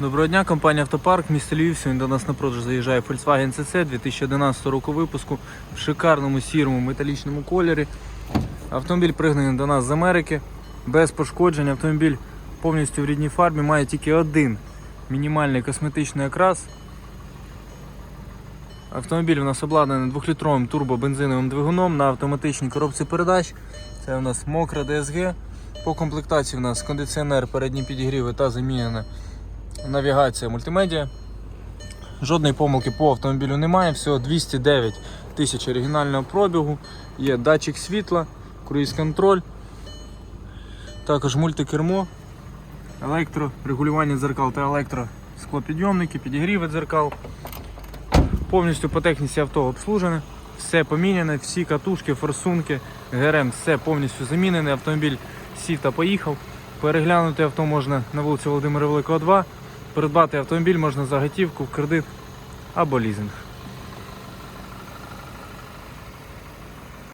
Доброго дня, компанія Автопарк, місто Львів. Сьогодні до нас на продаж заїжджає Volkswagen CC 2011 року випуску в шикарному сірому металічному кольорі. Автомобіль пригнаний до нас з Америки, без пошкоджень. Автомобіль повністю в рідній фарбі, має тільки один мінімальний косметичний окрас. Автомобіль у нас обладнаний 2-літровим турбобензиновим двигуном на автоматичній коробці передач. Це у нас мокра DSG. По комплектації у нас кондиціонер, передні підігріви та замінена навігація мультимедіа. Жодної помилки по автомобілю немає, всього 209 тисяч оригінального пробігу, є датчик світла, круїз-контроль, також мультикермо, електрорегулювання дзеркал та електросклопідйомники, підігріви дзеркал. Повністю по техніці авто обслужене, все поміняне, всі катушки, форсунки, ГРМ, все повністю замінене. Автомобіль сів та поїхав. Переглянути авто можна на вулиці Володимира Великого 2. Придбати автомобіль можна за готівку, в кредит або лізинг.